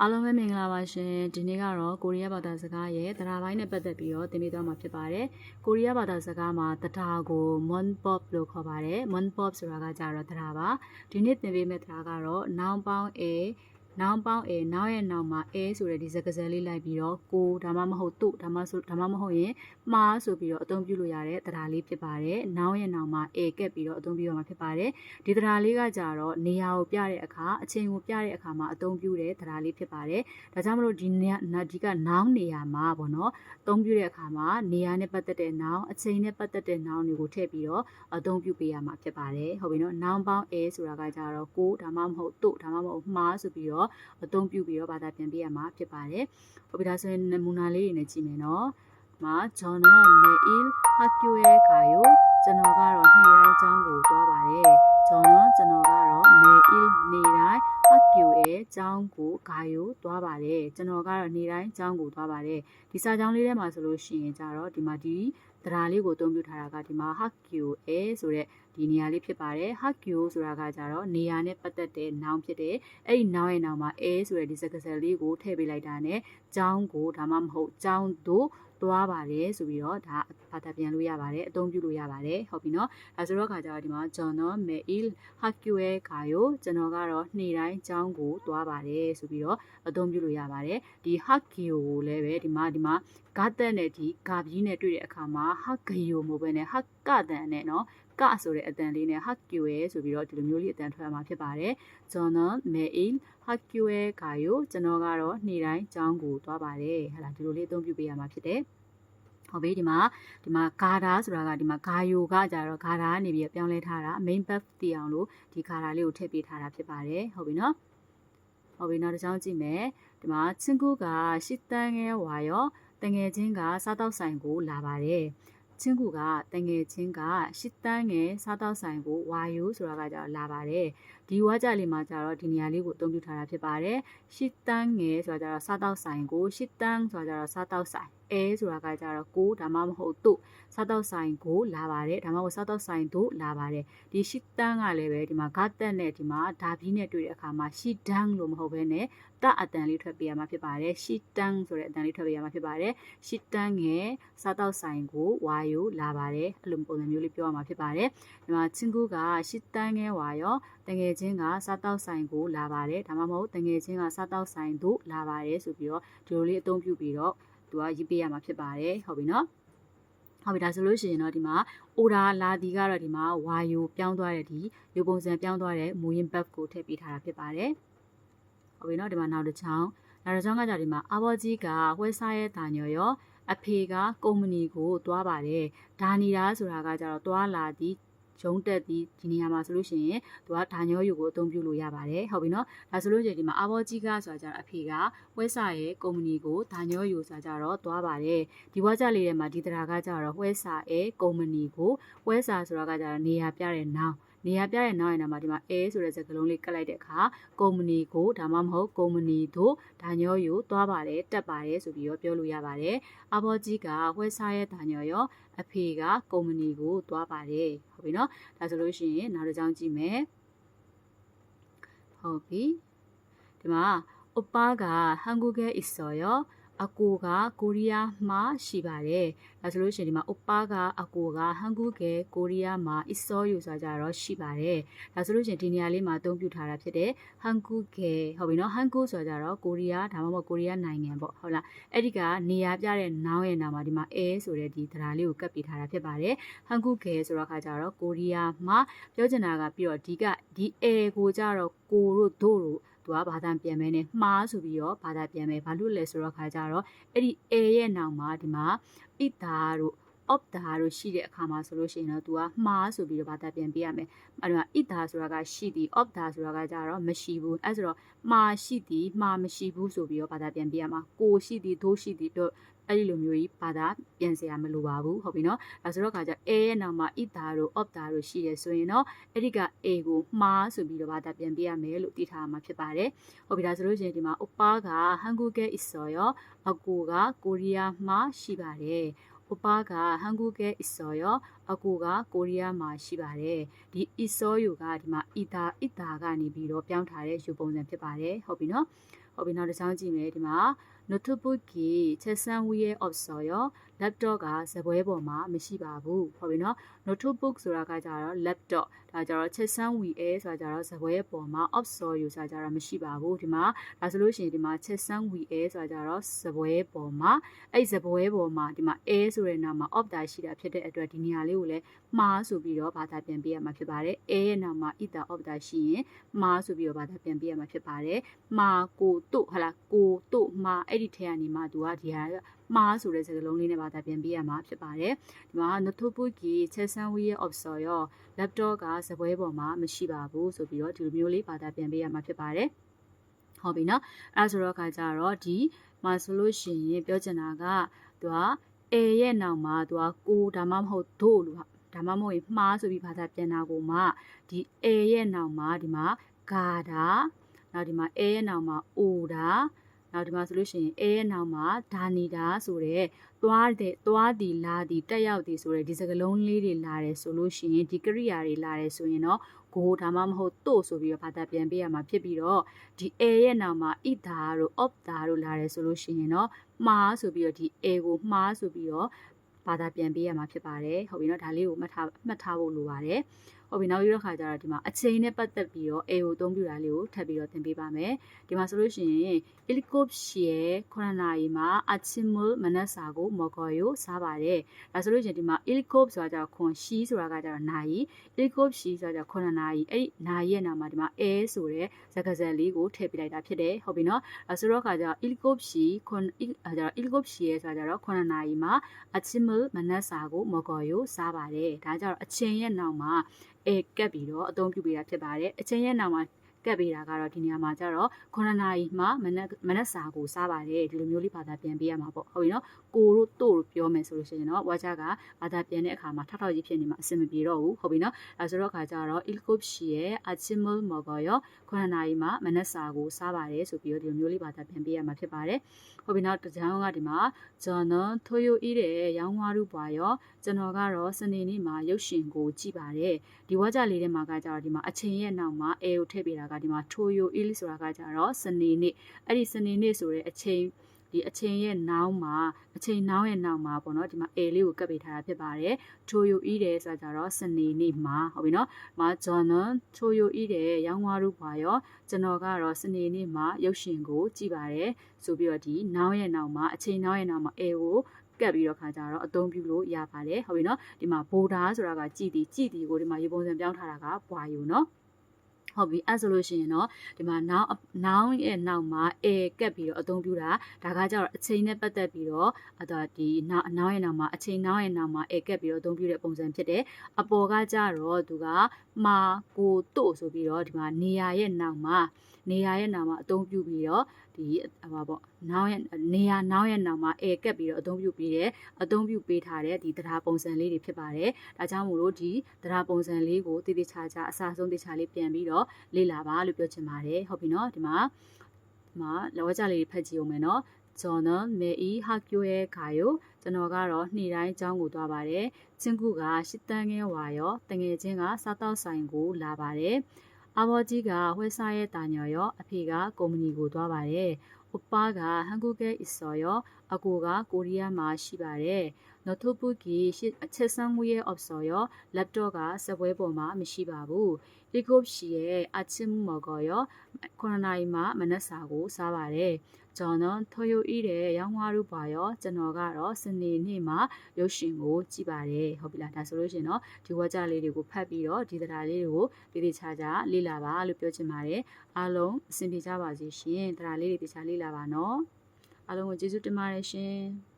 အားလုံးပဲမင်္ဂလာပါရှင်ဒီနေ့ကတော့ကိုရီးယားဘာသာစကားရဲ့တရားပိုင်းနဲ့ပတ်သက်ပြီးတော့သင်ပေးသွားမှာဖြစ်ပါတယ်ကိုရီးယားဘာသာစကားမှာတရားကို monpop လို့ခေါ်ပါတယ် monpop ဆိုတာကကြတော့တရားပါဒီနေ့သင်ပေးမယ့်တရားကတော့ noun ပေါင်း a နောင်ပေါင်း a နောက်ရဲ့နောက်မှာ a ဆိုတဲ့ဒီစကားစဲလေးလိုက်ပြီးတော့ကိုဒါမှမဟုတ်သူ့ဒါမှဆိုဒါမှမဟုတ်ရင်မှားဆိုပြီးတော့အသုံးပြုလို့ရတဲ့တရားလေးဖြစ်ပါတယ်နောက်ရဲ့နောက်မှာ a ကက်ပြီးတော့အသုံးပြုရမှာဖြစ်ပါတယ်ဒီတရားလေးကကြတော့နေရာကိုပြတဲ့အခါအချိန်ကိုပြတဲ့အခါမှာအသုံးပြုတဲ့တရားလေးဖြစ်ပါတယ်ဒါကြောင့်မလို့ဒီနေရာဒီကနောင်နေရာမှာပေါ့နော်အသုံးပြုတဲ့အခါမှာနေရာနဲ့ပတ်သက်တဲ့နောင်အချိန်နဲ့ပတ်သက်တဲ့နောင်တွေကိုထည့်ပြီးတော့အသုံးပြုပေးရမှာဖြစ်ပါတယ်ဟုတ်ပြီနော်နောင်ပေါင်း a ဆိုတာကကြတော့ကိုဒါမှမဟုတ်သူ့ဒါမှမဟုတ်မှားဆိုပြီးတော့အသုံးပြုပြီးတော့ဘာသာပြန်ပေးရမှာဖြစ်ပါတယ်။ဟုတ်ပြီဒါဆိုရင်နမူနာလေးတွေနဲ့ကြည့်မယ်နော်။မှာကျွန်တော်မေအီလ်ဟာကျူရဲ့ကာယိုကျွန်တော်ကတော့နေ့တိုင်းကျောင်းကိုသွားပါတယ်။ကျွန်တော်ကျွန်တော်ကတော့မေအီလ်နေ့တိုင်းဟာကျူရဲ့ကျောင်းကိုကာယိုသွားပါတယ်။ကျွန်တော်ကတော့နေ့တိုင်းကျောင်းကိုသွားပါတယ်။ဒီစာကြောင်းလေးထဲမှာဆိုလို့ရှိရင်ကြတော့ဒီမှာဒီတရားလေးကိုအသုံးပြုထားတာကဒီမှာ hakyo အဲဆိုတဲ့ ဒီနေရာလေးဖြစ်ပါတယ် hakyo ဆိုတာကကြတော့နေရာနဲ့ပတ်သက်တဲ့ noun ဖြစ်တယ်အဲ့ဒီ noun ရဲ့နောက်မှာ a ဆိုတဲ့ဒီစကားစလေးကိုထည့်ပေးလိုက်တာ ਨੇ ကျောင်းကိုဒါမှမဟုတ်ကျောင်းတို့သွားပါတယ်ဆိုပြီးတော့ဒါဘာသာပြန်လို့ရပါတယ်အသုံးပြုလို့ရပါတယ်ဟုတ်ပြီနော်ဒါဆိုတော့ခါကျတော့ဒီမှာကျွန်တော် mail hakyo ရဲ့ခါယိုကျွန်တော်ကတော့နေ့တိုင်းကျောင်းကိုသွားပါတယ်ဆိုပြီးတော့အသုံးပြုလို့ရပါတယ်ဒီ hakyo ကိုလည်းပဲဒီမှာဒီမှာဂတ်တက်နဲ့ဒီဂါဘီနဲ့တွေ့တဲ့အခါမှာ hakyo မို့ပဲနဲ့ hak ကတန်နဲ့နော် ကဆိုတဲ့အတန်လေးနဲ့ hakyo ရဲ့ဆိုပြီးတော့ဒီလိုမျိုးလေးအတန်ထွက်မှာဖြစ်ပါတယ်ကျွန်တော် mail hakyo ရဲ့ခါယိုကျွန်တော်ကတော့နေ့တိုင်းကျောင်းကိုသွားပါတယ်ဟဲ့လားဒီလိုလေးအသုံးပြုပေးရမှာဖြစ်တယ်ဟုတ်ပြီဒီမှာဒီမှာဂါဒါဆိုတာကဒီမှာဂါယိုကကြတော့ဂါဒါကနေပြီးပြောင်းလဲထားတာ main buff တည်အောင်လို့ဒီဂါဒါလေးကိုထည့်ပေးထားတာဖြစ်ပါတယ်ဟုတ်ပြီနော်ဟုတ်ပြီနောက်တစ်ချောင်းကြည့်မယ်ဒီမှာချင်းကူကရှစ်တန်းငယ်ဝါရောတငယ်ချင်းကစားတော့ဆိုင်ကိုလာပါတယ် ချင်းကူကတငယ်ချင်းကရှစ်တန်းငယ်စားတော့ဆိုင်ကိုဝါယိုဆိုတာကကြတော့လာပါတယ်ဒီဝါကြလေးမှာကြတော့ဒီနေရာလေးကိုအသုံးပြုထားတာဖြစ်ပါတယ်ရှစ်တန်းငယ်ဆိုတာကြတော့စားတော့ဆိုင်ကိုရှစ်တန်းဆိုတာကြတော့စားတော့ဆိုင်အဲဆိုတာကကြတော့ကိုဒါမှမဟုတ်တို့စားတော့ဆိုင်ကိုလာပါတယ်ဒါမှမဟုတ်စားတော့ဆိုင်တို့လာပါတယ်ဒီရှစ်တန်းကလည်းပဲဒီမှာဂတ်တက်နဲ့ဒီမှာဒါဘီနဲ့တွေ့တဲ့အခါမှာရှစ်တန်းလို့မဟုတ်ဘဲနဲ့တအတန်လေးထွက်ပေးရမှာဖြစ်ပါတယ်ရှစ်တန်းဆိုတဲ့အတန်လေးထွက်ပေးရမှာဖြစ်ပါတယ်ရှစ်တန်းငယ်စားတော့ဆိုင်ကိုဝါယိုလာပါတယ်အဲ့လိုပုံစံမျိုးလေးပြောရမှာဖြစ်ပါတယ်ဒီမှာချင်းကူကရှစ်တန်းငယ်ဝါရောတငယ်ချင်းကစားတော့ဆိုင်ကိုလာပါတယ်ဒါမှမဟုတ်တငယ်ချင်းကစားတော့ဆိုင်တို့လာပါတယ်ဆိုပြီးတော့ဒီလိုလေးအသုံးပြုပြီးတော့သူကရေးပေးရမှာဖြစ်ပါတယ်ဟုတ်ပြီနော်ဟုတ်ပြီဒါဆိုလို့ရှိရင်တော့ဒီမှာ order လာဒီကတော့ဒီမှာ y ပြောင်းသွားတဲ့ဒီရုပ်ပုံစံပြောင်းသွားတဲ့မူရင်း buff ကိုထည့်ပေးထားတာဖြစ်ပါတယ်ဟုတ်ပြီနော်ဒီမှာနောက်တစ်ချောင်းနောက်တစ်ချောင်းကကြဒီမှာအဘောကြီးကဝဲစားရဲ့တာညော်ရောအဖေကကုမ္ပဏီကိုသွားပါတယ်ဒါနေတာဆိုတာကကြတော့သွားလာသည် ဂျုံတက်ဒီဒီနေရာမှာဆိုလို့ရှိရင်သူကဒါညောယူကိုအသုံးပြုလို့ရပါတယ်ဟုတ်ပြီနော်ဒါဆိုလို့ရှိရင်ဒီမှာအဘောကြီးကဆိုတာကြတော့အဖေကဝဲစာရဲ့ကုမ္ပဏီကိုဒါညောယူဆိုတာကြတော့သွားပါတယ်ဒီဝါကြလေးထဲမှာဒီတရာကကြတော့ဝဲစာရဲ့ကုမ္ပဏီကိုဝဲစာဆိုတာကကြတော့နေရာပြတဲ့နောင်နေရာပြတဲ့နောက်ရင်နာမှာဒီမှာ A ဆိုတဲ့စကားလုံးလေးကတ်လိုက်တဲ့အခါကုမ္ပဏီကိုဒါမှမဟုတ်ကုမ္ပဏီတို့ဒါညောယူသွားပါတယ်တက်ပါတယ်ဆိုပြီးတော့ပြောလို့ရပါတယ်အဘောကြီးကဝက်စားရဲ့ဒါညောရောအဖေကကုမ္ပဏီကိုသွားပါတယ် ဟုတ်ပြီနော်ဒါဆိုလို့ရှိရင်နောက်တစ်ကြောင်းကြည့်မယ်ဟုတ်ပြီဒီမှာ오빠가한국에있어요 အကိုကကိုရီးယားမှာရှိပါတယ်။ဒါဆိုလို့ရှိရင်ဒီမှာ oppa ကအကိုကဟန်ကူကဲကိုရီးယားမှာ iso ယူဆိုကြတော့ရှိပါတယ်။ဒါဆိုလို့ရှိရင်ဒီနေရာလေးမှာအသုံးပြုထားတာဖြစ်တဲ့ဟန်ကူကဲဟုတ်ပြီနော်ဟန်ကူဆိုကြတော့ကိုရီးယားဒါမှမဟုတ်ကိုရီးယားနိုင်ငံပေါ့ဟုတ်လား။အဲ့ဒီကနေရာပြတဲ့နောင်းရဲ့နာမှာဒီမှာ a ဆိုတဲ့ဒီတရားလေးကိုကပ်ပေးထားတာဖြစ်ပါတယ်။ဟန်ကူကဲဆိုတော့ခါကြတော့ကိုရီးယားမှာပြောချင်တာကပြီးတော့ဒီကဒီ a ကိုကြတော့ကိုတို့တို့တို့ သူကဘာသာပြန်မဲနဲ့မှားဆိုပြီးတော့ဘာသာပြန်မဲဘာလို့လဲဆိုတော့ခါကြတော့အဲ့ဒီ A ရဲ့နောက်မှာဒီမှာဣတာတို့ op တာတို့ရှိတဲ့အခါမှာဆိုလို့ရှိရင်တော့ तू ကမှားဆိုပြီးတော့ဘာသာပြန်ပေးရမယ်။အဲ့တော့ it တာဆိုတာကရှိသည် op တာဆိုတာကကြတော့မရှိဘူး။အဲ့ဆိုတော့မှားရှိသည်မှားမရှိဘူးဆိုပြီးတော့ဘာသာပြန်ပေးရမှာ။ကိုရှိသည်ဒိုးရှိသည်တို့ အဲ့ဒီလိုမျိုးကြီးဘာသာပြန်စရာမလိုပါဘူးဟုတ်ပြီနော်ဒါဆိုတော့ခါကျ a ရဲ့နာမှာ ita တို့ opta တို့ရှိတယ်ဆိုရင်တော့အဲ့ဒီက a ကိုမှားဆိုပြီးတော့ဘာသာပြန်ပေးရမယ်လို့သိထားမှာဖြစ်ပါတယ်ဟုတ်ပြီဒါဆိုလို့ရှိရင်ဒီမှာ oppa က hanguge isoyo အကိုကကိုရီးယားမှာရှိပါတယ် oppa က hanguge isoyo အကူကကိုရီးယားမှာရှိပါတယ်။ဒီအီဆောယူကဒီမှာအီတာအီတာကနေပြီးတော့ပြောင်းထားတဲ့ယူပုံစံဖြစ်ပါတယ်။ဟုတ်ပြီနော်။ဟုတ်ပြီနောက်တစ်ချောင်းကြည့်မယ်ဒီမှာ notebook ကြီးချက်ဆန်းဝီရဲ့ option ရော laptop ကဇပွဲပေါ်မှာမရှိပါဘူးဟုတ်ပြီနော် notebook ဆိုတာကကြတော့ laptop ဒါကြတော့ချက်ဆန်းဝီအဲဆိုတာကြတော့ဇပွဲပေါ်မှာ option ယူဆိုတာကြတော့မရှိပါဘူးဒီမှာဒါဆိုလို့ရှိရင်ဒီမှာချက်ဆန်းဝီအဲဆိုတာကြတော့ဇပွဲပေါ်မှာအဲ့ဇပွဲပေါ်မှာဒီမှာအဲဆိုတဲ့နာမှာ option ရှိတာဖြစ်တဲ့အတွက်ဒီနေရာလေးကိုကိုလည်းမှားဆိုပြီးတော့ဘာသာပြန်ပေးရမှာဖြစ်ပါတယ်အဲရဲ့နာမှာအီတာအော့တာရှိရင်မှားဆိုပြီးတော့ဘာသာပြန်ပေးရမှာဖြစ်ပါတယ်မှားကိုတို့ဟလာကိုတို့မှားအဲ့ဒီထဲကနေမှသူကဒီဟာမှားဆိုတဲ့စကားလုံးလေးနဲ့ဘာသာပြန်ပေးရမှာဖြစ်ပါတယ်ဒီမှာနထုပုကြီးချက်ဆန်ဝီရဲ့ option ရော laptop ကစပွဲပေါ်မှာမရှိပါဘူးဆိုပြီးတော့ဒီလိုမျိုးလေးဘာသာပြန်ပေးရမှာဖြစ်ပါတယ်ဟုတ်ပြီနော်အဲဆိုတော့ခါကြတော့ဒီမှာဆိုလို့ရှိရင်ပြောချင်တာကသူက A ရဲ့နောက်မှာသူကကိုဒါမှမဟုတ်ဒို့လို့ဒါမှမဟုတ်ရင်မှားဆိုပြီးဘာသာပြန်တာကိုမှဒီ A ရဲ့နောက်မှာဒီမှာဂါတာနောက်ဒီမှာ A ရဲ့နောက်မှာ O တာ နောက်ဒီမှာဆိုလို့ရှိရင် A ရဲ့နောက်မှာဒါနေတာဆိုတဲ့သွားတဲ့သွားသည်လာသည်တက်ရောက်သည်ဆိုတဲ့ဒီစကလုံးလေးတွေလာတယ်ဆိုလို့ရှိရင်ဒီကရိယာတွေလာတယ်ဆိုရင်တော့ကိုဒါမှမဟုတ်တို့ဆိုပြီးတော့ဘာသာပြန်ပေးရမှာဖြစ်ပြီးတော့ဒီ A ရဲ့နောက်မှာ it တာတို့ of တာတို့လာတယ်ဆိုလို့ရှိရင်တော့မှားဆိုပြီးတော့ဒီ A ကိုမှားဆိုပြီးတော့ဘာသာပြန်ပေးရမှာဖြစ်ပါတယ်ဟုတ်ပြီနော်ဒါလေးကိုမှတ်ထားမှတ်ထားဖို့လိုပါတယ် ဟုတ်ပြီနောက်ပြီးတော့ခါကြတော့ဒီမှာအချိန်နဲ့ပတ်သက်ပြီးတော့ AO အသုံးပြုတာလေးကိုထပ်ပြီးတော့သင်ပေးပါမယ်ဒီမှာဆိုလို့ရှိရင် Ilkopshie 9နာရီမှာ Achimul Manasa ကို Mogoyo စားပါတယ်ဒါဆိုလို့ရှိရင်ဒီမှာ Ilkop ဆိုတာကြတော့ခွန်ရှိဆိုတာကကြတော့နာရီ Ilkop ရှိဆိုတာကြတော့9နာရီအဲ့နာရီရဲ့နာမှာဒီမှာ A ဆိုတဲ့ဇာတ်ကစားလေးကိုထည့်ပြလိုက်တာဖြစ်တယ်ဟုတ်ပြီနော်ဒါဆိုတော့ခါကြတော့ Ilkopshi ခွန်အဲကြတော့ Ilkopshi ရဲ့ဆိုတာကြတော့9နာရီမှာ Achimul Manasa ကို Mogoyo စားပါတယ်ဒါကြတော့အချိန်ရဲ့နောက်မှာအဲကပ်ပြီးတော့အသုံးပြုပေးတာဖြစ်ပါတယ်အချိန်ရဲ့နောက်မှာ ကပ်ပေးတာကတော့ဒီနေရာမှာကျတော့9နာရီမှမနက်မနက်စာကိုစားပါတယ်ဒီလိုမျိုးလေးဘာသာပြန်ပေးရမှာပေါ့ဟုတ်ပြီနော်ကိုတို့တို့လို့ပြောမယ်ဆိုလို့ရှိရင်တော့ဝါချကဘာသာပြန်တဲ့အခါမှာထောက်ထောက်ကြီးဖြစ်နေမှာအဆင်မပြေတော့ဘူးဟုတ်ပြီနော်အဲဆိုတော့ခါကျတော့ ilkopshi ရဲ့ achimul mogoyo 9နာရီမှမနက်စာကိုစားပါတယ်ဆိုပြီးတော့ဒီလိုမျိုးလေးဘာသာပြန်ပေးရမှာဖြစ်ပါတယ်ဟုတ်ပြီနော်တကြောင်ကဒီမှာကျွန်တော်ထိုယိုအီးတဲ့ရောင်းဝါရုပွားရောကျွန်တော်ကတော့စနေနေ့မှာရုပ်ရှင်ကိုကြည့်ပါတယ်ဒီဝါကြလေးထဲမှာကကြတော့ဒီမှာအချိန်ရဲ့နောက်မှာအဲကိုထည့်ပေးတာကဒီမှာထိုယိုအီးဆိုတာကကြတော့စနေနေ့အဲ့ဒီစနေနေ့ဆိုတဲ့အချိန်ဒီအချိန်ရဲ့နောက်မှာအချိန်နောက်ရဲ့နောက်မှာပေါ့နော်ဒီမှာ A လေးကိုကပ်ပေးထားတာဖြစ်ပါတယ်။ချိုယိုအီးတယ်ဆိုတာကြတော့စနေနေ့မှာဟုတ်ပြီနော်။မှာဂျွန်နန်ချိုယိုအီးတယ်ရောင်းဝါရုပွားရောကျွန်တော်ကတော့စနေနေ့မှာရုပ်ရှင်ကိုကြည့်ပါတယ်ဆိုပြီးတော့ဒီနောက်ရဲ့နောက်မှာအချိန်နောက်ရဲ့နောက်မှာ A ကိုကပ်ပြီးတော့ခါကြတော့အသုံးပြုလို့ရပါတယ်ဟုတ်ပြီနော်ဒီမှာဘိုဒါဆိုတာကကြည်တီကြည်တီကိုဒီမှာရေပုံစံပြောင်းထားတာကဘွာယူနော် ဟုတ်ပြီအဲ့ဆိုလို့ရှိရင်တော့ဒီမှာ now now ရဲ့နောက်မှာ a ကပ်ပြီးတော့အသုံးပြုတာဒါကကြတော့အချိန်နဲ့ပတ်သက်ပြီးတော့အတော့ဒီ now now ရဲ့နောက်မှာအချိန် now ရဲ့နောက်မှာ a ကပ်ပြီးတော့အသုံးပြုတဲ့ပုံစံဖြစ်တယ်အပေါ်ကကြတော့သူကမာကိုတို့ဆိုပြီးတော့ဒီမှာနေရာရဲ့နောက်မှာနေရာရဲ့နောက်မှာအသုံးပြုပြီးတော့ဒီဟပါပေါ့နောက်ရဲ့နေရာနောက်ရဲ့နောက်မှာ a ကပ်ပြီးတော့အသုံးပြုပြီးတယ်အသုံးပြုပေးထားတဲ့ဒီတရားပုံစံလေးတွေဖြစ်ပါတယ်ဒါကြောင့်မို့လို့ဒီတရားပုံစံလေးကိုတည်တည်ချာချာအစားဆုံးတည်ချာလေးပြန်ပြီးတော့တော့လေ့လာပါလို့ပြောချင်ပါတယ်ဟုတ်ပြီနော်ဒီမှာဒီမှာလောကြလေးဖတ်ကြည့်အောင်မယ်နော်ဂျွန်နော်မေအီဟာကျိုရဲ့ခါယိုကျွန်တော်ကတော့နေ့တိုင်းအကြောင်းကိုသွားပါတယ်ချင်းကူကရှစ်တန်းငယ်ဝါရောတငယ်ချင်းကစားတော့ဆိုင်ကိုလာပါတယ်အဘော်ကြီးကဝက်စားရဲ့တာညော်ရောအဖေကကုမ္ပဏီကိုသွားပါတယ်။အပ္ပါကဟန်ကူကဲအစ်စော်ရောအကိုကကိုရီးယားမှာရှိပါတယ်။노트북이 책상 위에 없어요. 랩톱가 서버에 보면 မရှိပါဘူး။ 7시에 아침 먹어요. 코로나이마 만나사고 사바래. 저는 토요일에 영화를 봐요. ကျွန်တော်ကတော့စနေနေ့မှာရုပ်ရှင်ကိုကြည့်ပါတယ်။ဟုတ်ပြီလား။ဒါဆိုလို့ရှိရင်တော့ဒီဝါကြလေးတွေကိုဖတ်ပြီးတော့ဒီတရားလေးတွေကိုတည်တည်ချာချာလေ့လာပါလို့ပြောချင်ပါတယ်။အားလုံးအဆင်ပြေကြပါစေရှင်။တရားလေးတွေတခြားလေ့လာပါနော်။အားလုံးကိုကျေးဇူးတင်ပါတယ်ရှင်။